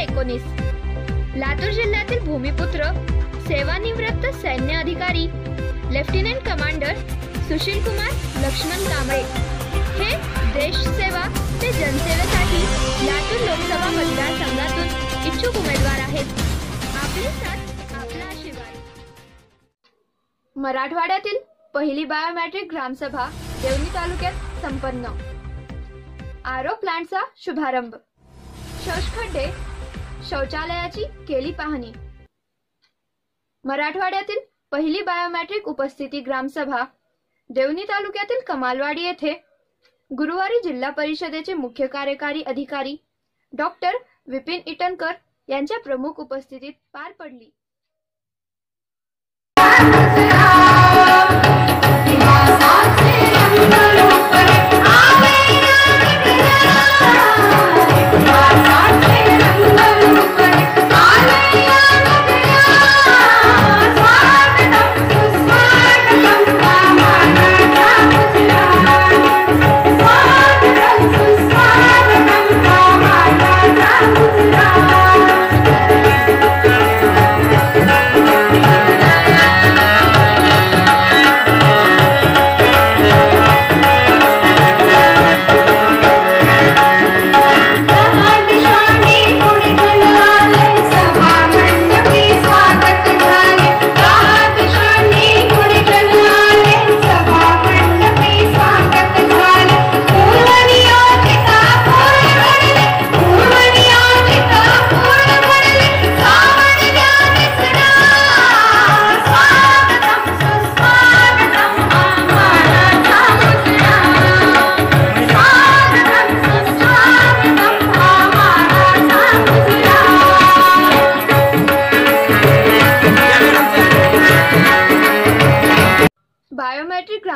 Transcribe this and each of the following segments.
एकोणीस. लातूर जिल्ह्यातील भूमिपुत्र सेवानिवृत्त सैन्य अधिकारी लेफ्टनंट कमांडर सुशील कुमार लक्ष्मण कांबळे. हे देशसेवा ते जनसेवेसाठी लातूर लोकसभा मतदारसंघातून इच्छुक उमेदवार आहेत. आपली साथ आपला शिवाय मराठवाड्यातील पहिली बायोमॅट्रिक ग्रामसभा देवणी तालुक्यात संपन्न. आरो प्लांटचा शुभारंभ. शशखंडे शौचालयाची केली पाहणी. मराठवाड्यातील पहिली बायोमॅट्रिक उपस्थिती ग्रामसभा देवणी तालुक्यातील कमालवाडी येथे गुरुवारी जिल्हा परिषदेचे मुख्य कार्यकारी अधिकारी डॉक्टर विपिन इटनकर यांच्या प्रमुख उपस्थितीत पार पडली.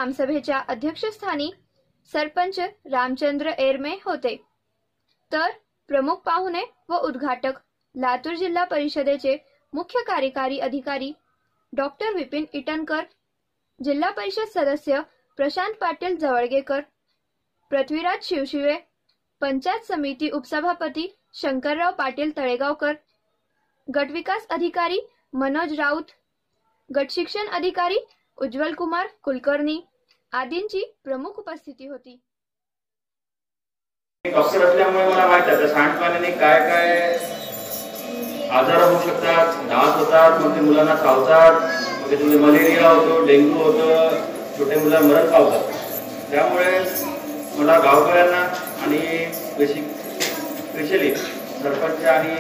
ग्रामसभेच्या अध्यक्षस्थानी सरपंच रामचंद्र एरमे होते. तर प्रमुख पाहुणे व उद्घाटक लातूर जिल्हा परिषदेचे मुख्य कार्यकारी अधिकारी डॉक्टर विपिन इटनकर जिल्हा परिषद सदस्य प्रशांत पाटील जवळगेकर पृथ्वीराज शिवशिवे पंचायत समिती उपसभापती शंकरराव पाटील तळेगावकर गटविकास अधिकारी मनोज राऊत गटशिक्षण अधिकारी उज्ज्वल कुमार कुलकर्णी आदींची प्रमुख उपस्थिती होती. डॉक्टर असल्यामुळे मला माहीत आहे सांडपाण्याने काय काय आजार होऊ शकतात डास होतात मग ते मुलांना चावतात मग त्याच्यामध्ये मलेरिया होतो डेंग्यू होतं छोटे मुलं मरण पावतात. त्यामुळे मला गावकऱ्यांना आणि स्पेशली सरपंच आणि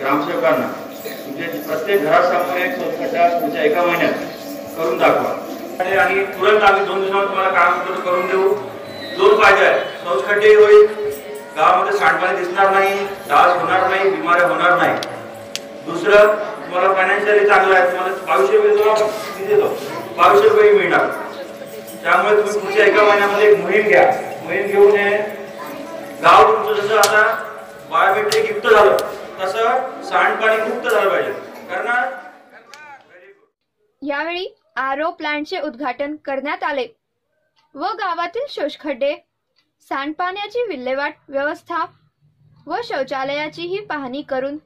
ग्रामसेवकांना तुमच्या प्रत्येक घरासमोर एक स्वच्छता तुमच्या एका महिन्यात करून दाखवा. आणि- तुरंत आम्ही दोन दिवसात तुम्हाला काम उपलब्ध करून देऊ. दोन पाहिजे संस्कटे होईल. गावामध्ये सांडपाणी दिसणार नाही डास होणार नाही बिमाऱ्या होणार नाही. दुसरं तुम्हाला फायनान्शियली चांगलं आहे. तुम्हाला बावीसशे रुपये तुम्हाला देतो. बावीसशे रुपये मिळणार. त्यामुळे तुम्ही पुढच्या एका महिन्यामध्ये एक मोहीम घ्या. मोहीम घेऊन हे गाव तुमचं जसं आता बायोमेट्रिक युक्त झालं तसं सांडपाणी मुक्त झालं पाहिजे. करणार? यावेळी आरो प्लांटचे उद्घाटन करण्यात आले. व गावातील शोषखड्डे सांडपाण्याची विल्हेवाट व्यवस्था व शौचालयाचीही पाहणी करून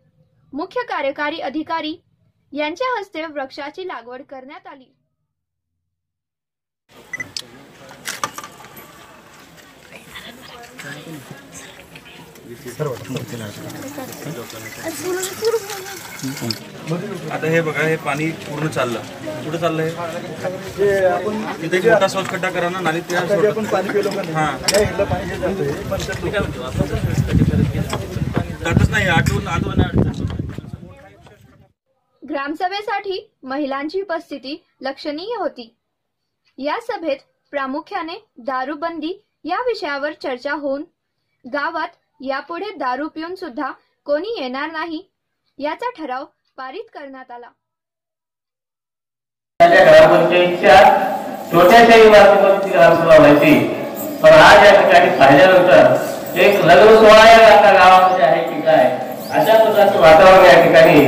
मुख्य कार्यकारी अधिकारी यांच्या हस्ते वृक्षाची लागवड करण्यात आली. आता हे बघा हे पाणी पूर्ण चाललं. कुठं चाललंय? तिथे एक मोठा शौच खड्डा करा ना नाली त्या हा. हे जातच नाही आठवून आठवण ग्रामसभेसाठी महिलांची उपस्थिती लक्षणीय होती. या सभेत प्रामुख्याने दारूबंदी या विषयावर चर्चा होऊन गावात यापुढे दारू पिऊन सुद्धा कोणी येणार नाही याचा ठराव पारित करण्यात आला. त्या ग्रामपंचायतच्या छोट्याशा इमारतीमध्ये ग्रामसभा व्हायची. पण आज या ठिकाणी पाहिल्यानंतर एक लग्न सोहळा या आता गावामध्ये आहे की काय? अशा प्रकारचं वातावरण या ठिकाणी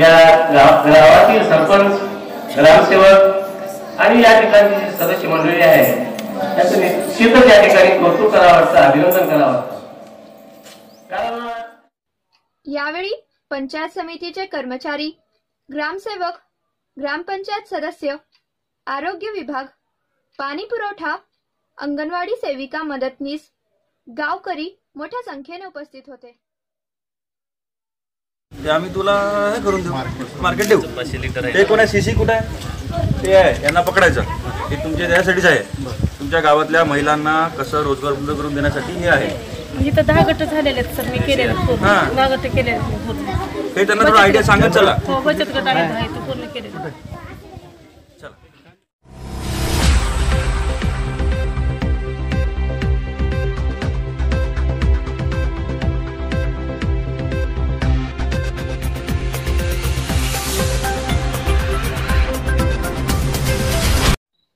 या गाव- गावातील सरपंच ग्रामसेवक आणि या ठिकाणी जी सदस्य मंडळी आहे त्याचं निश्चितच या ठिकाणी कौतुक करावं वाटतं अभिनंदन करावं वाटतं. कारण यावेळी पंचायत समितीचे कर्मचारी ग्रामसेवक ग्रामपंचायत सदस्य आरोग्य विभाग पाणी पुरवठा अंगणवाडी सेविका मदतनीस गावकरी मोठ्या संख्येने उपस्थित होते. ते आम्ही तुला हे करून देऊ. मार्केट. देऊ. ते कोण आहे सीसी कुठे आहे? ते आहे. यांना पकडायचं. हे तुमच्या त्यासाठीच आहे. तुमच्या गावातल्या महिलांना कसं रोजगार उपलब्ध करून देण्यासाठी हे आहे. म्हणजे तर दहा गट झालेले आहेत सर मी केलेले आहेत पूर्ण. हा. दहा गट केलेले आहेत पूर्ण. हे त्यांना थोडं आयडिया सांगत चला हो बचत गट आहेत आहे ते पूर्ण केलेले आहेत. चला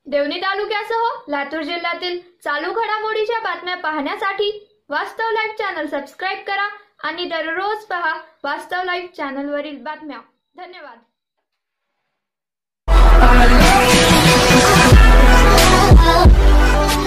देवणी तालुक्यासह लातूर जिल्ह्यातील चालू घडामोडीच्या बातम्या पाहण्यासाठी वास्तव लाईव्ह चॅनल सबस्क्राईब करा आणि दररोज पहा वास्तव लाईव्ह चॅनलवरील बातम्या. धन्यवाद. Oh,